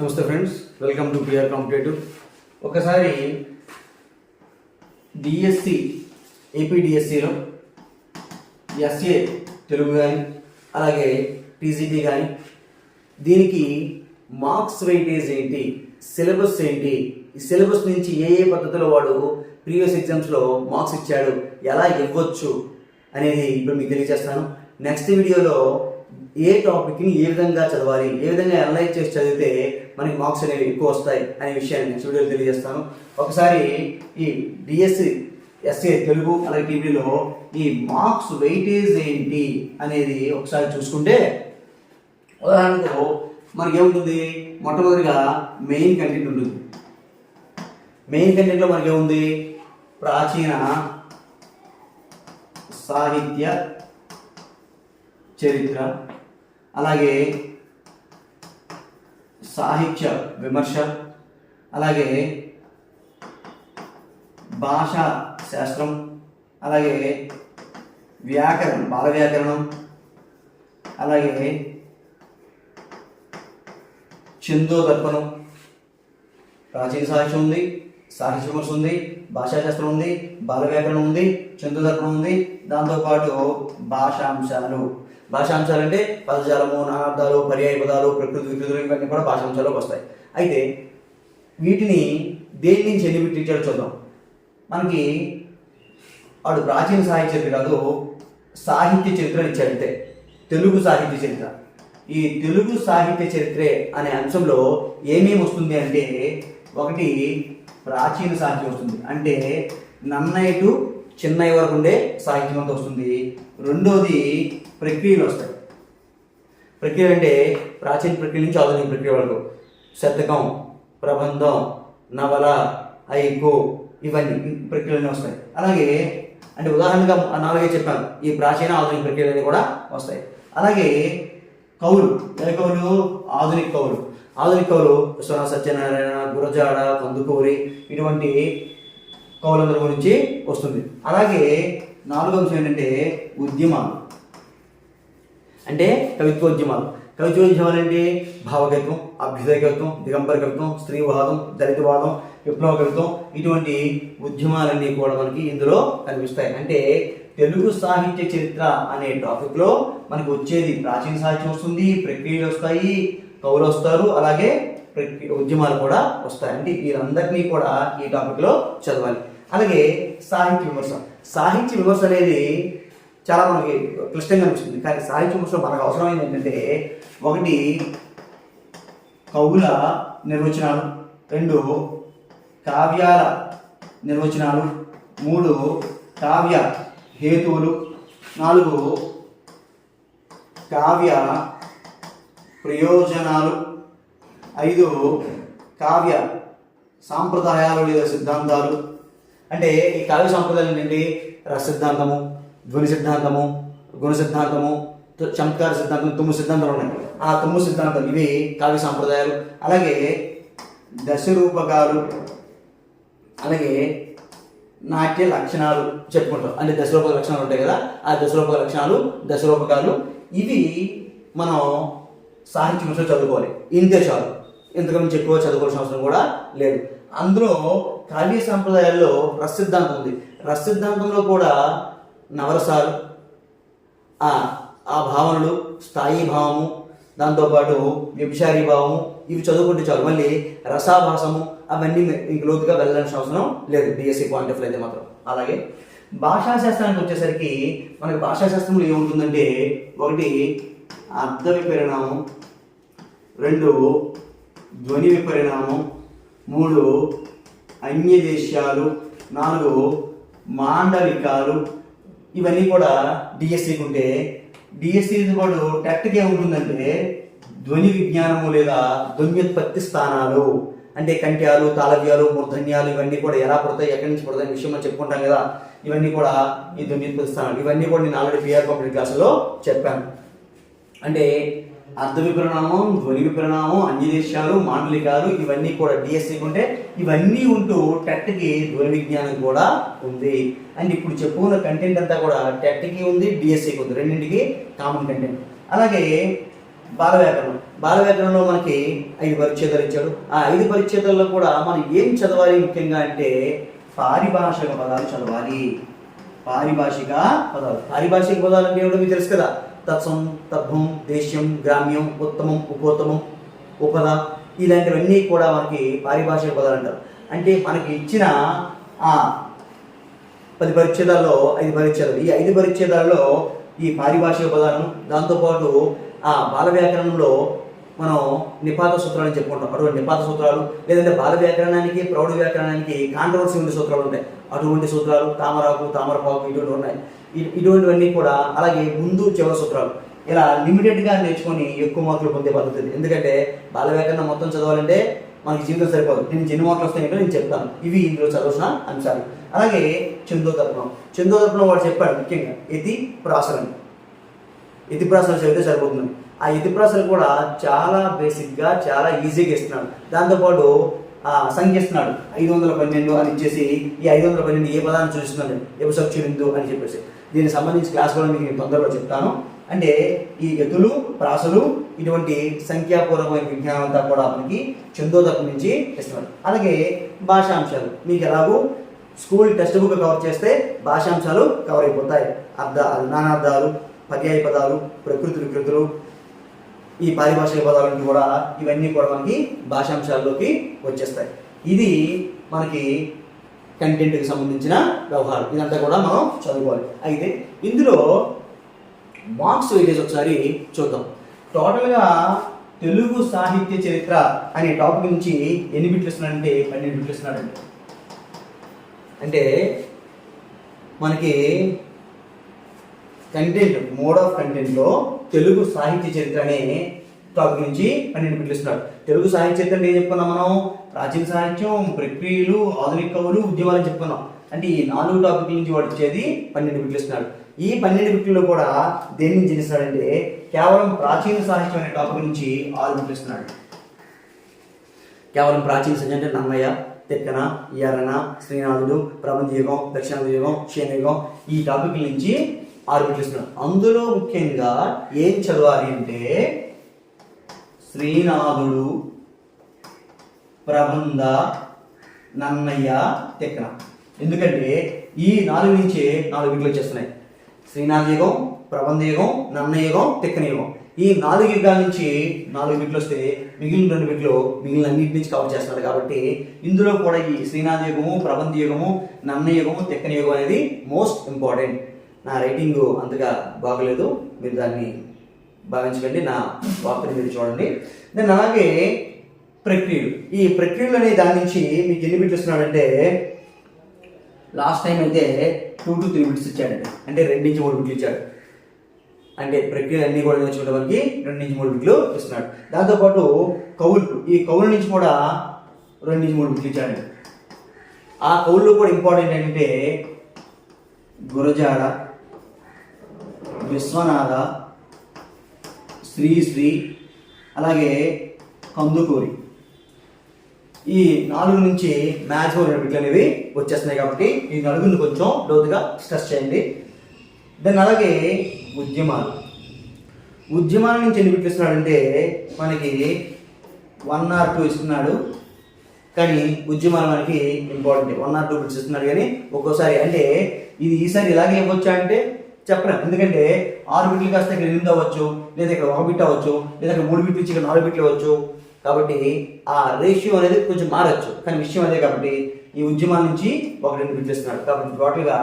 నమస్తే friends welcome to PR competitive ఒకసారి DSC AP డిఎస్సిలో ఎస్ఏ తెలుగు కానీ అలాగే టీజీటీ కానీ దీనికి మార్క్స్ వెయిటేజ్ ఏంటి సిలబస్ ఏంటి ఈ సిలబస్ నుంచి ఏ ఏ పద్ధతిలో వాడు ప్రీవియస్ ఎగ్జామ్స్లో మార్క్స్ ఇచ్చాడు ఎలా ఇవ్వచ్చు అనేది ఇప్పుడు మీకు తెలియజేస్తాను నెక్స్ట్ వీడియోలో ఏ టాపిక్ని ఏ విధంగా చదవాలి ఏ విధంగా అనలైజ్ చేసి చదివితే మనకి మార్క్స్ అనేవి ఎక్కువ వస్తాయి అనే విషయాన్ని నెక్స్ట్ వీడియోలో తెలియజేస్తాను. ఒకసారి ఈ డిఎస్సి ఎస్ఏ తెలుగు అలాగే టీవీలో ఈ మార్క్స్ వెయిటేజ్ ఏంటి అనేది ఒకసారి చూసుకుంటే ఉదాహరణకు మనకి ఏముంటుంది? మొట్టమొదటిగా మెయిన్ కంటెంట్ ఉంటుంది. మెయిన్ కంటెంట్లో మనకి ఏముంది? ప్రాచీన సాహిత్య చరిత్ర అలాగే సాహిత్య విమర్శ అలాగే భాషా శాస్త్రం అలాగే వ్యాకరణం బాల వ్యాకరణం అలాగే చందో దర్పణం. ప్రాచీన సాహిత్యం ఉంది సాహిత్య విమర్శ ఉంది భాషాశాస్త్రం ఉంది బాల వ్యాకరణం ఉంది చందో దర్పణం ఉంది. దాంతోపాటు భాషాంశాలు. భాషాంశాలు అంటే పదజాలము నానార్థాలు పర్యాయ పదాలు ప్రకృతి వికృతులు ఇవన్నీ కూడా భాషాంశాలకు వస్తాయి. అయితే వీటిని దేని నుంచి ఎన్ని చూద్దాం. మనకి వాడు ప్రాచీన సాహిత్య చరిత్ర కాదు సాహిత్య చరిత్ర ఇచ్చాడంతే తెలుగు సాహిత్య చరిత్ర. ఈ తెలుగు సాహిత్య చరిత్రే అనే అంశంలో ఏమేమి వస్తుంది అంటే ఒకటి ప్రాచీన సాహిత్యం వస్తుంది. అంటే నన్నయ్య టు చిన్నయ్య వరకు ఉండే సాహిత్యం అంతా వస్తుంది. రెండోది ప్రక్రియలు వస్తాయి. ప్రక్రియలు అంటే ప్రాచీన ప్రక్రియ నుంచి ఆధునిక ప్రక్రియ వరకు. శతకం ప్రబంధం నవల ఐకు ఇవన్నీ ప్రక్రియలన్నీ వస్తాయి. అలాగే అంటే ఉదాహరణగా నాలుగే చెప్పాను. ఈ ప్రాచీన ఆధునిక ప్రక్రియలన్నీ కూడా వస్తాయి. అలాగే కవులు. ఏ కవులు? ఆధునిక కవులు. ఆధునిక కవులు విశ్వనాథ సత్యనారాయణ గురజాడ కందుకూరి ఇటువంటి కవులందరి గురించి వస్తుంది. అలాగే నాలుగో అంశం ఏంటంటే ఉద్యమాలు. అంటే కవిత్వోద్యమాలు. కవిత్వోద్యమాలు అంటే భావకవిత్వం అభ్యుదయ కవిత్వం దిగంబర కవిత్వం స్త్రీవాదం దళితవాదం విప్లవ కవిత్వం ఇటువంటి ఉద్యమాలన్నీ కూడా మనకి ఇందులో కనిపిస్తాయి. అంటే తెలుగు సాహిత్య చరిత్ర అనే టాపిక్లో మనకు వచ్చేది ప్రాచీన సాహిత్యం వస్తుంది ప్రక్రియలు వస్తాయి కవులు వస్తారు అలాగే ఉద్యమాలు కూడా వస్తాయి. అంటే వీరందరినీ కూడా ఈ టాపిక్లో చదవాలి. అలాగే సాహిత్య విమర్శ. సాహిత్య విమర్శ అనేది చాలా మనకి క్లిష్టంగా అనిపిస్తుంది. కానీ సాహిత్య విమర్శలో మనకు అవసరమైంది ఏంటంటే ఒకటి కవుల నిర్వచనాలు రెండు కావ్యాల నిర్వచనాలు మూడు కావ్య హేతువులు నాలుగు కావ్య ప్రయోజనాలు ఐదు కావ్య సాంప్రదాయాలు లేదా సిద్ధాంతాలు. అంటే ఈ కావ్య సాంప్రదాయాలు ఏంటంటే రస సిద్ధాంతము ధ్వని సిద్ధాంతము గుణ సిద్ధాంతము చమత్కార సిద్ధాంతం తుమ్ము సిద్ధాంతాలు ఉన్నాయి. ఆ తుమ్ము సిద్ధాంతం ఇవి కావ్య సాంప్రదాయాలు. అలాగే దశరూపకాలు అలాగే నాట్య లక్షణాలు చెప్పుకుంటాం అంటే దశరూపక లక్షణాలు ఉంటాయి కదా ఆ దశరూపక లక్షణాలు దశరూపకాలు ఇవి మనం సాహిత్య విషయంలో చదువుకోవాలి. ఇంతే చాలు. ఇంతకుమించి ఎక్కువ చదువుకోవాల్సిన అవసరం కూడా లేదు. అందులో కావ్య సాంప్రదాయాల్లో రససిద్ధాంతం ఉంది. రససిద్ధాంతంలో కూడా నవరసాలు ఆ ఆ భావనలు స్థాయి భావము దాంతోపాటు వ్యభిచారీ భావము ఇవి చదువుకుంటే చాలు. మళ్ళీ రసాభాసము అవన్నీ ఇంక లోతుగా వెళ్ళాల్సిన అవసరం లేదు. బీఎస్సీ పాయింట్ ఆఫ్ అయితే మాత్రం. అలాగే భాషాశాస్త్రానికి వచ్చేసరికి మనకి భాషాశాస్త్రంలో ఏముంటుందంటే ఒకటి అర్థ విపరిణామం రెండు ధ్వని విపరిణామం మూడు అన్యదేశాలు నాలుగు మాండలికాలు ఇవన్నీ కూడా డిఎస్సికి ఉంటే డిఎస్సి కూడా టెట్కి ఏముంటుందంటే ధ్వని విజ్ఞానము లేదా ధ్వన్యుత్పత్తి స్థానాలు. అంటే కంట్యాలు తాళవ్యాలు మూర్ధన్యాలు ఇవన్నీ కూడా ఎలా పడతాయి ఎక్కడి నుంచి పడతాయి విషయం మనం చెప్పుకుంటాం కదా. ఇవన్నీ కూడా ఈ ధ్వన్యుత్పత్తి స్థానాలు. ఇవన్నీ కూడా నేను ఆల్రెడీ పిఆర్ కంప్లీట్ క్లాసులో చెప్పాను. అంటే అర్థ విపరిణామం ధ్వని విపరిణామం అన్యదేశాలు మాండలికాలు ఇవన్నీ కూడా డిఎస్సికి ఉంటే ఇవన్నీ ఉంటూ టెట్కి దూర విజ్ఞానం కూడా ఉంది. అండ్ ఇప్పుడు చెప్పుకున్న కంటెంట్ అంతా కూడా టెట్కి ఉంది డిఎస్సికి ఉంది. రెండింటికి కామన్ కంటెంట్ అలాగే బాల వ్యాకరణం మనకి ఐదు పరిచ్ఛేదాలు ఇచ్చాడు. ఆ ఐదు పరిచ్ఛేదాల్లో కూడా మనం ఏం చదవాలి ముఖ్యంగా అంటే పారిభాషిక పదాలు చదవాలి. పారిభాషిక పదాలు. పారిభాషిక పదాలు అంటే ఏమిటో మీకు తెలుసు కదా? తత్సం తద్భం దేశ్యం గ్రామ్యం ఉత్తమం ఉపోత్తమం ఉపద ఇలాంటివన్నీ కూడా మనకి పారిభాషిక పదాలు అంటారు. అంటే మనకి ఇచ్చిన ఆ పది పరిచ్ఛేదాల్లో ఐదు పరిచ్ఛేదాలు. ఈ ఐదు పరిచ్ఛేదాల్లో ఈ పారిభాషిక పదాలను దాంతోపాటు ఆ బాల వ్యాకరణంలో మనం నిపాత సూత్రాలు చెప్పుకుంటాం. అటువంటి నిపాత సూత్రాలు లేదంటే బాల వ్యాకరణానికి ప్రౌఢ వ్యాకరణానికి కాంట్రవర్సీ ఉండే సూత్రాలు ఉంటాయి. అటువంటి సూత్రాలు తామరాకు తామరపాకు ఇటువంటి ఉన్నాయి. ఇటువంటివన్నీ కూడా అలాగే ముందు చివరి సూత్రాలు. ఇలా లిమిటెడ్గా నేర్చుకొని ఎక్కువ మార్కులు పొందే పద్ధతి ఎందుకంటే బాలవేకరణ మొత్తం చదవాలంటే మనకి జీవితం సరిపోదు. నేను ఎన్ని మార్కులు వస్తాయంటే నేను చెప్తాను. ఇవి ఇందులో చదవాల్సిన అంశాలు. అలాగే చందోదర్పణం. చందోదర్పణం వాడు చెప్పాడు ముఖ్యంగా ఎతి ప్రాసరం ఎతి ప్రాసలు చదివితే సరిపోతుంది. ఆ ఎతి ప్రాసలు కూడా చాలా బేసిక్గా చాలా ఈజీగా ఇస్తున్నాడు దాంతోపాటు ఆ సంఖ్య ఇస్తున్నాడు. ఐదు వందల పన్నెండు అని ఇచ్చేసి ఈ ఐదు వందల పన్నెండు ఏ పదాన్ని చూస్తున్నాడు ఎపసక్షిందు అని చెప్పేసి. దీనికి సంబంధించి క్లాస్ కూడా మీకు నేను తొందరగా చెప్తాను. అంటే ఈ ఎతులు ప్రాసలు ఇటువంటి సంఖ్యాపూర్వకమైన విజ్ఞానం అంతా కూడా మనకి చందోదకు నుంచి ఇస్తున్నారు. అలాగే భాషాంశాలు. మీకు ఎలాగో స్కూల్ టెక్స్ట్ బుక్ కవర్ చేస్తే భాషాంశాలు కవర్ అయిపోతాయి. అర్థాలు నానార్థాలు పర్యాయ పదాలు ప్రకృతి వికృతులు ఈ పారిభాషిక పదాలు కూడా ఇవన్నీ కూడా మనకి భాషాంశాల్లోకి వచ్చేస్తాయి. ఇది మనకి కంటెంట్కి సంబంధించిన వ్యవహారం. ఇదంతా కూడా మనం చదువుకోవాలి. అయితే ఇందులో మార్క్స్ వెయిటేజ్ ఒకసారి చూద్దాం. టోటల్గా తెలుగు సాహిత్య చరిత్ర అనే టాపిక్ నుంచి ఎన్ని బిట్లు ఇస్తున్నాడంటే పన్నెండు బిట్లు ఇస్తున్నాడండి అంటే మనకి కంటెంట్ మోడ్ ఆఫ్ కంటెంట్లో తెలుగు సాహిత్య చరిత్ర అనే టాపిక్ నుంచి పన్నెండు బిట్లు ఇస్తున్నాడు తెలుగు సాహిత్య చరిత్ర అంటే ఏం చెప్పుకున్నాం మనం? ప్రాచీన సాహిత్యం ప్రక్రియలు ఆధునిక కవులు ఉద్యమాలు చెప్పుకున్నాం. అంటే ఈ నాలుగు టాపిక్ నుంచి వాడు ఇచ్చేది పన్నెండు బిట్లు ఇస్తున్నాడు ఈ పన్నెండు బిట్లలో కూడా దేని నుంచి చేస్తున్నాడంటే కేవలం ప్రాచీన సాహిత్యం అనే టాపిక్ నుంచి ఆరు ఇస్తున్నాడు కేవలం ప్రాచీన సాహిత్యం అంటే నన్నయ్య తెక్కన ఎర్రన శ్రీనాథుడు ప్రబంధయుగం దక్షిణాయుగం క్షేణయుగం ఈ టాపిక్ నుంచి ఆరు అందులో ముఖ్యంగా ఏం చదవాలి అంటే శ్రీనాథుడు ప్రబంధ నన్నయ్య తెక్కన. ఎందుకంటే ఈ నాలుగు నుంచే నాలుగు బిట్లు వచ్చేస్తున్నాయి. శ్రీనాథ యుగం ప్రబంధ యుగం నన్న యుగం తిక్కన యుగం. ఈ నాలుగు యుగాల నుంచి నాలుగు బిట్లు వస్తే మిగిలిన రెండు బిట్లు మిగిలిన అన్నింటి నుంచి కవర్ చేస్తున్నారు కాబట్టి ఇందులో కూడా ఈ శ్రీనాథ యుగము ప్రబంధ యుగము నన్న యుగము తిక్కన యుగం అనేది మోస్ట్ ఇంపార్టెంట్ నా రైటింగ్ అంతగా బాగలేదు. మీరు దాన్ని భావించకండి. నా వార్తని మీరు చూడండి. దెన్ అలాగే ప్రక్రియలు. ఈ ప్రక్రియలు అనే దాని నుంచి మీకు ఎన్ని బిట్లు ఇస్తున్నాడంటే లాస్ట్ టైం అయితే టూ టు త్రీ మినిట్స్ ఇచ్చాడండి అంటే. రెండు నుంచి మూడు మినిట్లు ఇచ్చాడు. అంటే ప్రక్రియ అన్ని కూడా నేర్చుకుంటే మనకి రెండు నుంచి మూడు బిట్లు ఇస్తున్నాడు. దాంతోపాటు కవులు ఈ కవుల నుంచి కూడా రెండు నుంచి మూడు బిట్లు ఇచ్చాడండి ఆ కవుల్లో కూడా ఇంపార్టెంట్ ఏంటంటే గురజాడ విశ్వనాథ శ్రీశ్రీ అలాగే కందుకూరి. ఈ నాలుగు నుంచి మ్యాథ్స్ బిట్లు అనేవి వచ్చేస్తున్నాయి కాబట్టి ఈ నలుగురిని కొంచెం లోతుగా స్ట్రెస్ చేయండి. దెన్ అలాగే ఉద్యమాలు. ఉద్యమాల నుంచి ఎన్ని బిట్లు ఇస్తున్నాడంటే మనకి వన్ ఆర్ టూ ఇస్తున్నాడు. కానీ ఉద్యమాలు మనకి important one or two bits ఇస్తున్నాడు కానీ ఒక్కోసారి అంటే ఇది ఈసారి ఇలాగే ఇవ్వచ్చా అంటే చెప్పలేం. ఎందుకంటే ఆరు బిట్లు కాస్త ఇక్కడ ఎనిమిది అవ్వచ్చు లేదా ఇక్కడ ఒక బిట్ అవ్వచ్చు లేదా ఇక్కడ మూడు బిట్లు ఇచ్చి ఇక్కడ నాలుగు బిట్లు అవ్వచ్చు కాబట్టి ఆ రేషియో అనేది కొంచెం మారచ్చు. కానీ విషయం అదే కాబట్టి ఈ ఉద్యమాల నుంచి ఒక రెండు బిట్లు ఇస్తున్నారు. కాబట్టి టోటల్గా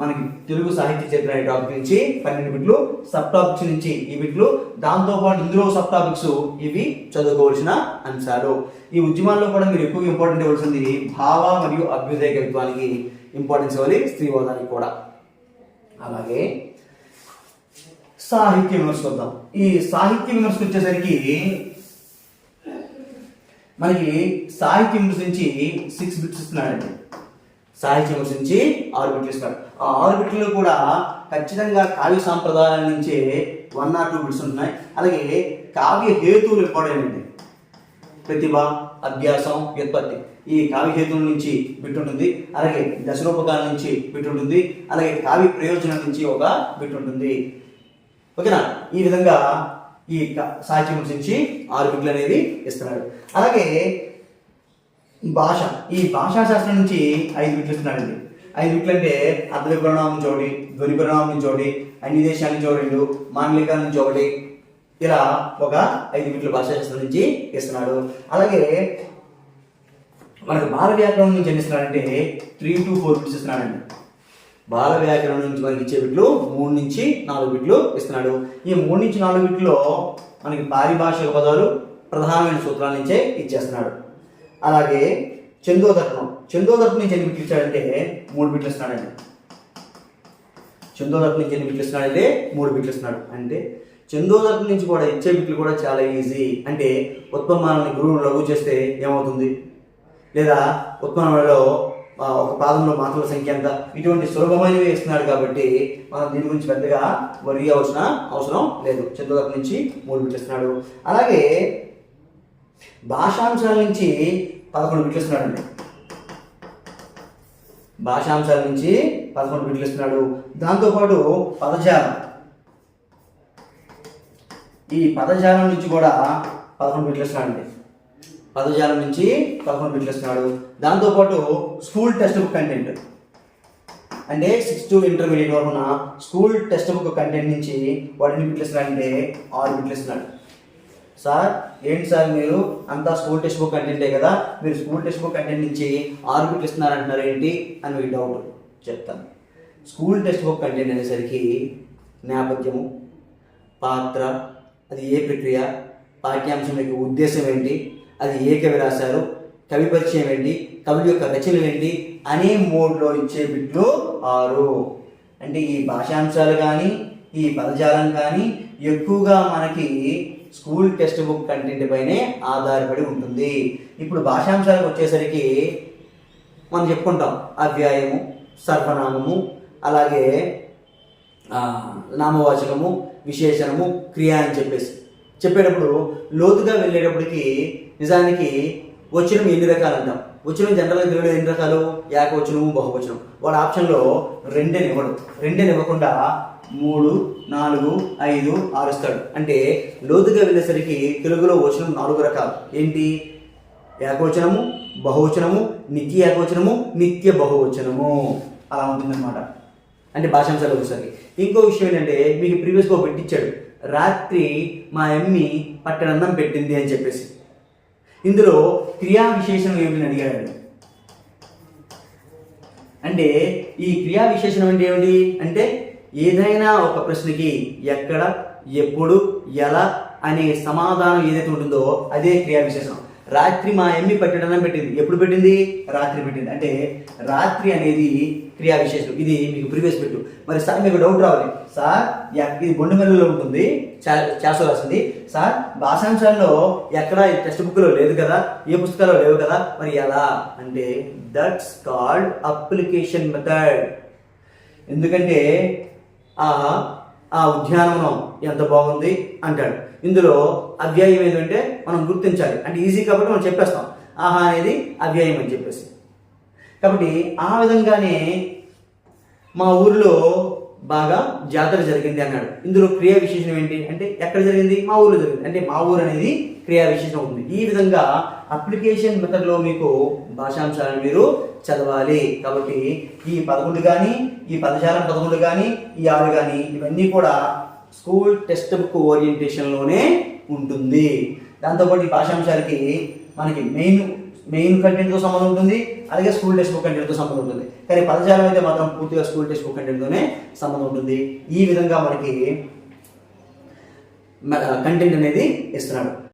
మనకి తెలుగు సాహిత్య చరిత్ర అనే టాపిక్ నుంచి పన్నెండు బిట్లు సబ్ టాపిక్స్ నుంచి ఈ బిట్లు. దాంతోపాటు ఇందులో సబ్ టాపిక్స్ ఇవి చదువుకోవాల్సిన అంశాలు. ఈ ఉద్యమాల్లో కూడా మీరు ఎక్కువ ఇంపార్టెంట్ ఇవ్వాల్సింది భావ మరియు అభ్యుదయ కవిత్వానికి ఇంపార్టెన్స్ ఇవ్వాలి స్త్రీవాదానికి కూడా. అలాగే సాహిత్య విమర్శకు వద్దాం. ఈ సాహిత్య విమర్శకు వచ్చేసరికి మనకి సాహిత్యం నుంచి సిక్స్ బిట్స్ ఇస్తున్నాడండి. సాహిత్య నుంచి ఆరు బిట్లు ఇస్తున్నాడు. ఆ ఆరు బిట్లలో కూడా ఖచ్చితంగా కావ్య సాంప్రదాయాల నుంచే వన్ ఆర్ టూ బిట్స్ ఉంటున్నాయి. అలాగే కావ్య హేతువులు ఇంపార్టెంట్ అండి ప్రతిభ అభ్యాసం వ్యుత్పత్తి ఈ కావ్య హేతువుల నుంచి బిట్ ఉంటుంది. అలాగే దశరూపకాల నుంచి బిట్ ఉంటుంది. అలాగే కావ్య ప్రయోజనం నుంచి ఒక బిట్ ఉంటుంది. ఓకేనా? ఈ విధంగా ఈ సాహిత్యం నుంచి ఆరు బిట్లు అనేది ఇస్తున్నాడు. అలాగే భాష ఈ భాషా శాస్త్రం నుంచి ఐదు బిట్లు ఇస్తున్నాడండి. ఐదు బిట్లు అంటే అర్థ పరిణామం నుంచి ఒకటి ధ్వని పరిణామం నుంచి ఒకటి అన్ని దేశాల నుంచి ఒకటి రెండు మాండలికాల నుంచి ఒకటి ఇలా ఒక ఐదు బిట్లు భాషా శాస్త్రం నుంచి ఇస్తున్నాడు. అలాగే మనకు భారత వ్యాకరణం నుంచి ఎన్ని ఇస్తున్నాడంటే త్రీ టు ఫోర్ బిట్స్ ఇస్తున్నాడండి. బాల వ్యాకరణం నుంచి మనకి ఇచ్చే బిట్లు మూడు నుంచి నాలుగు బిట్లు ఇస్తున్నాడు. ఈ మూడు నుంచి నాలుగు బిట్లో మనకి పారిభాషిక పదాలు ప్రధానమైన సూత్రాల నుంచే ఇచ్చేస్తున్నాడు. అలాగే చందోదర్పణం. చందోదర్పణం నుంచి ఎన్ని బిట్లు ఇచ్చాడంటే మూడు బిట్లు ఇస్తున్నాడండి. చందోదర్పణ నుంచి ఎన్ని బిట్లు ఇస్తున్నాడంటే మూడు బిట్లు ఇస్తున్నాడు. అంటే చందోదర్పణ నుంచి కూడా ఇచ్చే బిట్లు కూడా చాలా ఈజీ. అంటే ఉత్పన్నాలను గురువులు లఘు చేస్తే ఏమవుతుంది? లేదా ఉత్పన్నంలో ఒక పాదంలో మాత్రల సంఖ్య ఎంత ఇటువంటి సులభమైనవి ఇస్తున్నాడు కాబట్టి మనం దీని గురించి పెద్దగా వరి అవసరం అవసరం లేదు. చంద్రదర్పణ నుంచి మూడు బిట్లు ఇస్తున్నాడు. అలాగే భాషాంశాల నుంచి పదకొండు బిట్లు ఇస్తున్నాడండి. భాషాంశాల నుంచి పదకొండు బిట్లు ఇస్తున్నాడు. దాంతోపాటు పదజాలం. ఈ పదజాలం నుంచి కూడా పదకొండు బిట్లు ఇస్తున్నాడండి. పదజాలం నుంచి పదకొండు బిట్లు ఇస్తున్నాడు దాంతోపాటు స్కూల్ టెక్స్ట్ బుక్ కంటెంట్. అంటే సిక్స్ టు ఇంటర్మీడియట్ వరకు ఉన్న స్కూల్ టెక్స్ట్ బుక్ కంటెంట్ నుంచి వాడు ఎన్ని బిట్లు ఇస్తున్నాడంటే ఆరు బిట్లు ఇస్తున్నాడు సార్ ఏంటి సార్ మీరు? అంతా స్కూల్ టెక్స్ట్ బుక్ కంటెంటే కదా మీరు స్కూల్ టెక్స్ట్ బుక్ కంటెంట్ నుంచి ఆరు బిట్లు ఇస్తున్నారు అంటున్నారు ఏంటి అని మీకు డౌట్. చెప్తాను. స్కూల్ టెక్స్ట్ బుక్ కంటెంట్ అనేసరికి నేపథ్యము పాత్ర అది ఏ ప్రక్రియ పాఠ్యాంశం యొక్క ఉద్దేశం ఏంటి అది ఏ కవి రాశారు కవి పరిచయం ఏంటి? కవి యొక్క రచనలు ఏంటి? అనే మోడ్లో ఇచ్చే బిట్లు ఆరు. అంటే ఈ భాషాంశాలు కానీ ఈ పదజాలం కానీ ఎక్కువగా మనకి స్కూల్ టెక్స్ట్ బుక్ కంటెంట్ పైనే ఆధారపడి ఉంటుంది. ఇప్పుడు భాషాంశాలకు వచ్చేసరికి మనం చెప్పుకుంటాం. అవ్యాయము సర్వనామము అలాగే నామవాచకము విశేషణము క్రియ అని చెప్పేసి. చెప్పేటప్పుడు లోతుగా వెళ్ళేటప్పటికి నిజానికి వచనం ఎన్ని రకాలు అంటాం? వచనం జనరల్గా తెలుగులో ఎన్ని రకాలు? ఏకవచనము బహువచనం. వాడు ఆప్షన్లో రెండే ఇవ్వడు రెండే ఇవ్వకుండా మూడు నాలుగు ఐదు ఆరు ఇస్తాడు అంటే లోతుగా వెళ్ళేసరికి తెలుగులో వచనం నాలుగు రకాలు. ఏంటి? ఏకవచనము బహువచనము నిత్య ఏకవచనము నిత్య బహువచనము. అలా ఉంటుందన్నమాట. అంటే భాషాంశాలు ఒకసారి ఇంకో విషయం ఏంటంటే మీకు ప్రీవియస్గా పెట్టించాడు రాత్రి మా అమ్మి పట్టణన్నం పెట్టింది అని చెప్పేసి. ఇందులో క్రియా విశేషణం ఏమిటని అడిగాడు అంటే ఈ క్రియా విశేషణం అంటే ఏమిటి? అంటే ఏదైనా ఒక ప్రశ్నకి ఎక్కడ ఎప్పుడు ఎలా అనే సమాధానం ఏదైతే ఉంటుందో అదే క్రియా విశేషణం. రాత్రి మా ఎమ్మి పట్టడం పెట్టింది. ఎప్పుడు పెట్టింది? రాత్రి పెట్టింది. అంటే రాత్రి అనేది క్రియా విశేషం ఇది మీకు ప్రీవియస్ పెట్టు మరి సార్ మీకు డౌట్ రావాలి. సార్ ఎక్- ఇది బొండుమెల్లలో ఉంటుంది. చేస రాసింది. సార్ భాషాంశాల్లో ఎక్కడ టెక్స్ట్ బుక్లో లేదు కదా ఏ పుస్తకాల్లో లేవు కదా మరి ఎలా? అంటే దట్స్ కాల్డ్ అప్లికేషన్ మెథడ్ ఎందుకంటే ఆ ఆ ఉద్యానవనం ఎంత బాగుంది అంటాడు. ఇందులో అవ్యాయం ఏంటంటే మనం గుర్తించాలి. అంటే ఈజీ కాబట్టి మనం చెప్పేస్తాం. ఆహా అనేది అవ్యాయం అని చెప్పేసి. కాబట్టి ఆ విధంగానే మా ఊరిలో బాగా జాతర జరిగింది అన్నాడు. ఇందులో క్రియా విశేషణం ఏంటి? అంటే ఎక్కడ జరిగింది? మా ఊరిలో జరిగింది. అంటే మా ఊరు అనేది క్రియా విశేషణం ఉంది. ఈ విధంగా అప్లికేషన్ మెథడ్లో మీకు భాషాంశాలను మీరు చదవాలి. కాబట్టి ఈ పదకొండు కానీ ఈ పదజాలం పదకొండు కానీ ఈ ఆరు కానీ ఇవన్నీ కూడా స్కూల్ టెక్స్ట్ బుక్ ఓరియంటేషన్లోనే ఉంటుంది. దాంతోపాటు ఈ భాషాంశాలకి మనకి మెయిన్ మెయిన్ కంటెంట్తో సంబంధం ఉంటుంది అలాగే స్కూల్ టెక్స్ట్ బుక్ కంటెంట్తో సంబంధం ఉంటుంది. కానీ పదజాలం అయితే మాత్రం పూర్తిగా స్కూల్ టెక్స్ట్ బుక్ కంటెంట్తోనే సంబంధం ఉంటుంది. ఈ విధంగా మనకి కంటెంట్ అనేది ఇస్తున్నాడు.